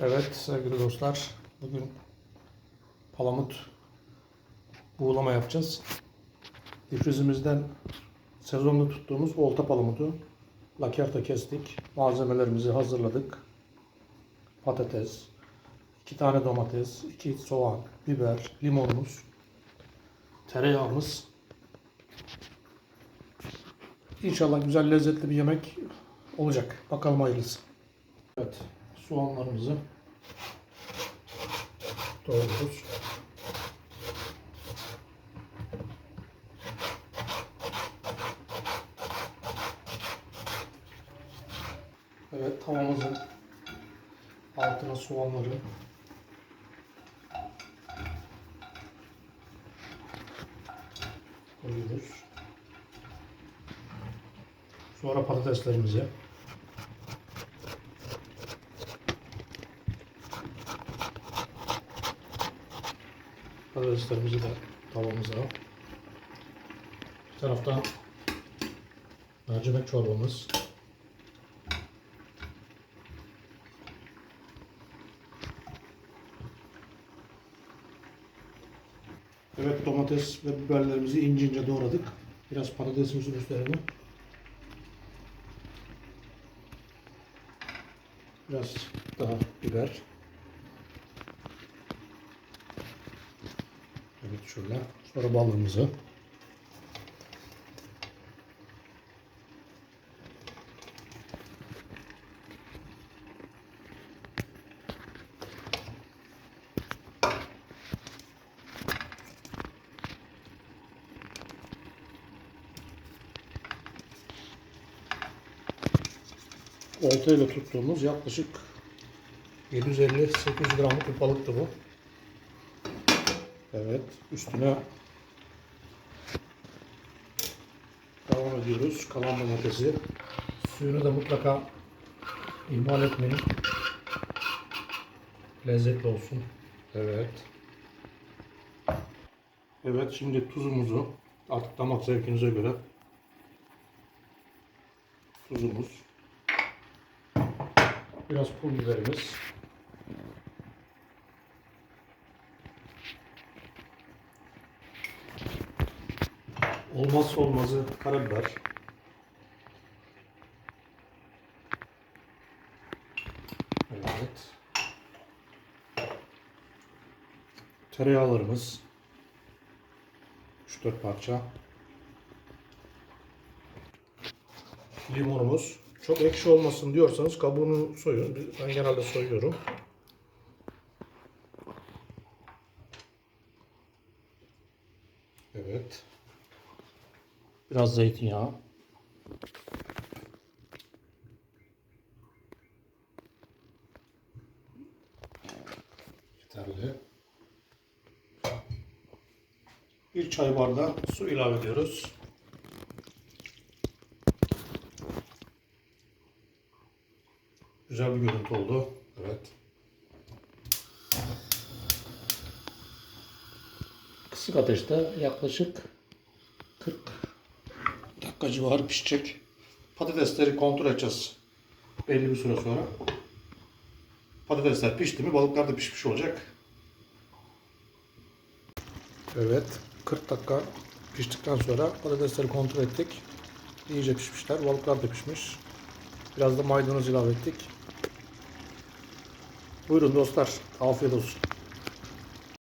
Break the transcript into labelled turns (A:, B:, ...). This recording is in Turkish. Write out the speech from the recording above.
A: Evet sevgili dostlar, bugün palamut buğulama yapacağız. Difrizimizden sezonda tuttuğumuz olta palamutu lakerta kestik. Malzemelerimizi hazırladık. Patates, iki tane domates, iki soğan, biber, limonumuz, tereyağımız. İnşallah güzel lezzetli bir yemek olacak. Bakalım hayırlısı. Evet, soğanlarımızı doğruyoruz. Evet, tavamızın altına soğanları koyuyoruz. Sonra patateslerimizi Patateslerimizi de tavamıza. Bir taraftan mercimek çorbamız. Evet domates ve biberlerimizi ince ince doğradık. Biraz patatesimizin üstlerine. Biraz daha biber. Evet şöyle. Sonra balığımızı. Oltayla tuttuğumuz yaklaşık 750-800 gramlık bir balıktı bu. Evet, üstüne devam ediyoruz. Kalan domatesi. Suyunu da mutlaka ihmal etmeyin. Lezzetli olsun. Evet. Evet, şimdi tuzumuzu artık damak zevkinize göre tuzumuz biraz pul biberimiz Olmazsa olmazı karabiber. Evet. Tereyağlarımız. 3-4 parça. Limonumuz. Çok ekşi olmasın diyorsanız kabuğunu soyun. Ben genelde soyuyorum. Evet. Biraz zeytinyağı. Yeterli. Bir çay bardağı su ilave ediyoruz. Güzel bir görüntü oldu. Evet. Kısık ateşte yaklaşık 40 dakika civarı pişecek. Patatesleri kontrol edeceğiz. Belli bir süre sonra. Patatesler pişti mi balıklar da pişmiş olacak. Evet. 40 dakika piştikten sonra patatesleri kontrol ettik. İyice pişmişler. Balıklar da pişmiş. Biraz da maydanoz ilave ettik. Buyurun dostlar. Afiyet olsun.